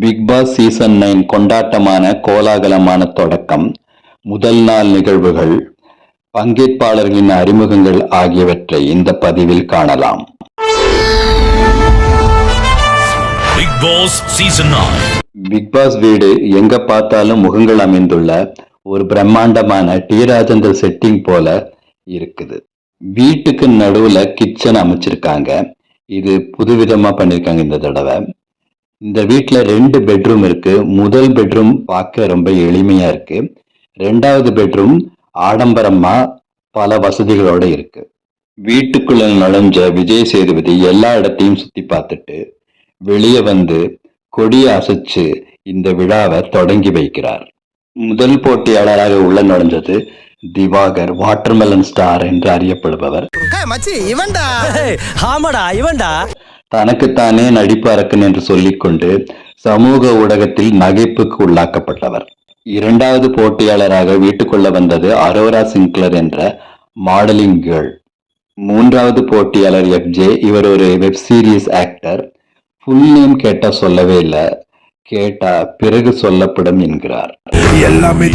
Big Boss season nine கொண்டாட்டமான கோலாகலமான தொடக்கம் முதல் நாள் நிகழ்வுகள் பங்கேற்பாளர்களின் அறிமுகங்கள் ஆகியவற்றை இந்த பதிவில் காணலாம். Boss Season 9. பிக் பாஸ் வீடு எங்க பார்த்தாலும் முகங்கள் அமைந்துள்ள ஒரு பிரம்மாண்டமான டி. ராஜேந்தர் செட்டிங் போல இருக்குது. வீட்டுக்கு நடுவுல கிச்சன் அமைச்சிருக்காங்க. இது புதுவிதமா பண்ணிருக்காங்க இந்த தடவை. இந்த வீட்ல ரெண்டு பெட்ரூம் இருக்கு. முதல் பெட்ரூம் பார்க்க ரொம்ப எளிமையா இருக்கு. ரெண்டாவது பெட்ரூம் ஆடம்பரமா பல வசதிகளோட இருக்கு. வீட்டுக்குள்ள நுழைஞ்ச விஜய் சேதுபதி எல்லா இடத்தையும் சுத்தி பார்த்துட்டு வெளியே வந்து கொடியை அசைச்சு இந்த விழாவை தொடங்கி வைக்கிறார். முதல் போட்டியாளராக உள்ள நுழைஞ்சது திவாகர் வாட்டர்மெலன் ஸ்டார் என்று அறியப்படுபவர். ஆமாடா இவன்டா? தனக்குத்தானே நடிப்பு அரக்கன் என்று சொல்லிக்கொண்டு சமூக ஊடகத்தில் நகைப்புக்கு உள்ளாக்கப்பட்டவர். இரண்டாவது போட்டியாளராக வீட்டுக்குள்ள வந்தது அரோரா சிங்க்லர் என்ற மாடலிங் கேர்ள். மூன்றாவது போட்டியாளர் எஃப்ஜே இவர் ஒரு web series actor. Full name கேட்டா சொல்லவே இல்லை கேட்டா பிறகு சொல்லப்படும் என்கிறார். எல்லாமே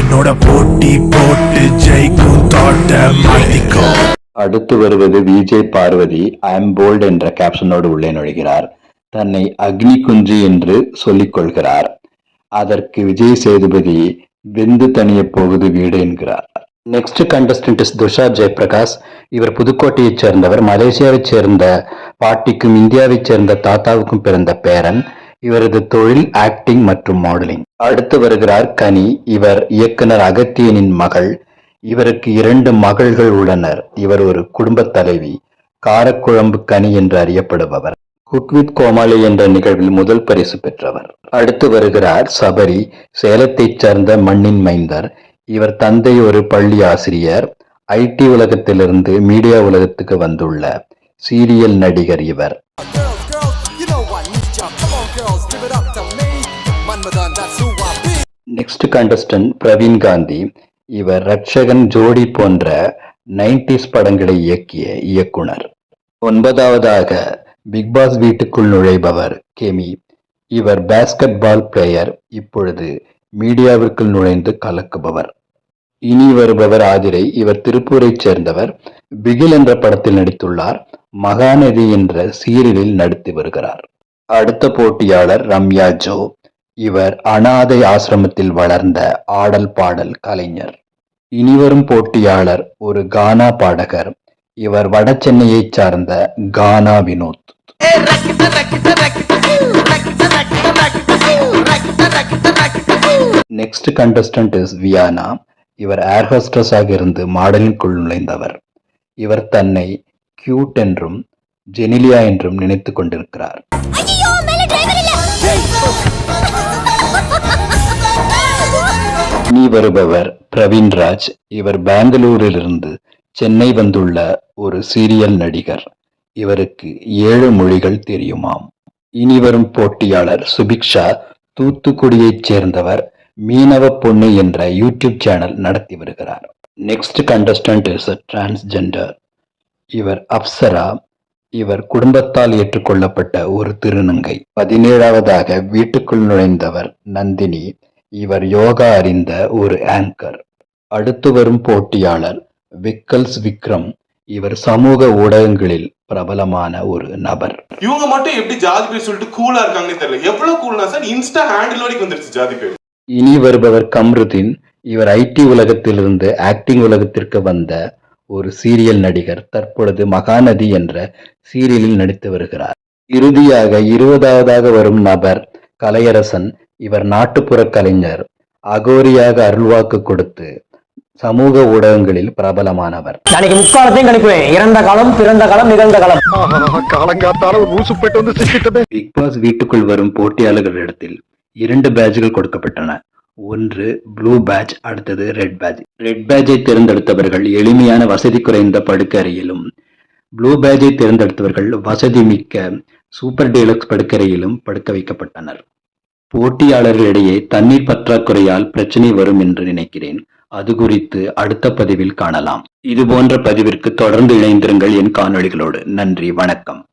என்னோட போட்டி போட்டு ஜெயிக்கும் தோட்ட மாட்டிக்கோ அடுத்து வருவது Vijay Parvathi I am bold என்ற கேப்ஷனோடு உள்ளே நுழைகிறார். தன்னை அக்னி குஞ்சு என்று சொல்லிக் கொள்கிறார். அதற்கு விஜய் சேதுபதி வெந்து தனிய போகுது வீடு என்கிறார். Next contestant is Thushar Jayaprakash இவர் புதுக்கோட்டையைச் சேர்ந்தவர் மலேசியாவைச் சேர்ந்த பாட்டிக்கும் இந்தியாவைச் சேர்ந்த தாத்தாவுக்கும் பிறந்த பேரன். இவரது தொழில் ஆக்டிங் மற்றும் மாடலிங் அடுத்து வருகிறார் கனி. இவர் இயக்குனர் அகத்தியனின் மகள். இவருக்கு இரண்டு மகள்கள் உள்ளனர். இவர் ஒரு குடும்பத் தலைவி காரக்குழம்பு கனி என்று அறியப்படுபவர். குக்வித் கோமாளி என்ற நிகழ்வில் முதல் பரிசு பெற்றவர். அடுத்து வருகிறார் சபரி சேலத்தைச் சேர்ந்த மண்ணின் மைந்தர். இவர் தந்தை ஒரு பள்ளி ஆசிரியர். ஐடி உலகத்திலிருந்து மீடியா உலகத்துக்கு வந்துள்ள சீரியல் நடிகர் இவர். Next contestant Praveen Gandhi. இவர் ரட்சகன் ஜோடி போன்ற நைன்டிஸ் படங்களை இயக்கிய இயக்குனர். ஒன்பதாவதாக பிக் பாஸ் வீட்டுக்குள் நுழைபவர் கெமி. இவர் பேஸ்கெட் பால் பிளேயர் இப்பொழுது மீடியாவிற்குள் நுழைந்து கலக்குபவர். இனி வருபவர் ஆதிரை இவர் திருப்பூரைச் சேர்ந்தவர். பிகில் என்ற படத்தில் நடித்துள்ளார். மகாநதி என்ற சீரியலில் நடித்து வருகிறார். அடுத்த போட்டியாளர் ரம்யா ஜோ. இவர் அனாதை ஆசிரமத்தில் வளர்ந்த ஆடல் பாடல் கலைஞர். இனிவரும் போட்டியாளர் ஒரு கானா பாடகர். இவர் வட சென்னையைச் சார்ந்த Gana Vinoth. Next contestant is Viyana இவர் ஏர் ஹோஸ்டஸாக இருந்து மாடலிங்குள் நுழைந்தவர். இவர் தன்னை கியூட் என்றும் ஜெனிலியா என்றும் நினைத்துக் கொண்டிருக்கிறார். இனி வருபவர் பிரவீன்ராஜ் இவர் பெங்களூரிலிருந்து சென்னை வந்துள்ள ஒரு சீரியல் நடிகர். இவருக்கு ஏழு மொழிகள் தெரியுமாம். இனி வரும் போட்டியாளர் சுபிக்ஷா தூத்துக்குடியைச் சேர்ந்தவர் மீனவ பொண்ணு என்ற யூடியூப் சேனல் நடத்தி வருகிறார். நெக்ஸ்ட் கண்டஸ்டன்ட் இஸ் டிரான்ஸ்ஜெண்டர் இவர் அப்சரா. இவர் குடும்பத்தால் ஏற்றுக்கொள்ளப்பட்ட ஒரு திருநங்கை. பதினேழாவதாக வீட்டுக்குள் நுழைந்தவர் நந்தினி. இவர் யோகா அறிந்த ஒரு ஆங்கர் அடுத்து வரும் போட்டியாளர் விக்கல்ஸ் விக்ரம் இவர் சமூக ஊடகங்களில் பிரபலமான ஒரு நபர். இவங்க மட்டும் எப்படி ஜாதி பேர் சொல்லிட்டு கூலா இருக்காங்கன்னு தெரியல. எவ்வளவு கூல்னா சார் இன்ஸ்டா ஹேண்டில் வரைக்கும் வந்துருச்சு ஜாதி பேர். இனி வருபவர் கம்ருதீன். இவர் ஐடி உலகத்திலிருந்து ஆக்டிங் உலகத்திற்கு வந்த ஒரு சீரியல் நடிகர். தற்பொழுது மகாநதி என்ற சீரியலில் நடித்து வருகிறார். இறுதியாக இருபதாவதாக வரும் நபர் கலையரசன் இவர் நாட்டுப்புற கலைஞர் அகோரியாக அருள்வாக்கு கொடுத்து சமூக ஊடகங்களில் பிரபலமானவர். நாளைக்கு முக்காலத்தையும் கணிக்குவேன். இறந்த காலம் பிறந்த காலம் நிகழ்ந்த காலம். காலங்காத்தால ஒரு ஊசு போயிட்டு வந்து சிக்கிட்டது. பிக் பாஸ் வீட்டுக்குள் வரும் போட்டியாளர்களிடத்தில் இரண்டு பேட்ஜ்கள் கொடுக்கப்பட்டன. ஒன்று ப்ளூ பேட்ச் அடுத்தது ரெட் பேட்ச் ரெட் பேட்சை தேர்ந்தெடுத்தவர்கள் எளிமையான வசதி குறைந்த படுக்கறையிலும் ப்ளூ பேட்சை தேர்ந்தெடுத்தவர்கள் வசதி மிக்க சூப்பர் டீலக்ஸ் படுக்கறையிலும் படுக்க வைக்கப்பட்டனர். போட்டியாளர்களிடையே தண்ணீர் பற்றாக்குறையால் பிரச்சனை வரும் என்று நினைக்கிறேன். அது குறித்து அடுத்த பதிவில் காணலாம். இது போன்ற பதிவிற்கு தொடர்ந்து இணைந்திருங்கள் என் காணொளிகளோடு. நன்றி வணக்கம்.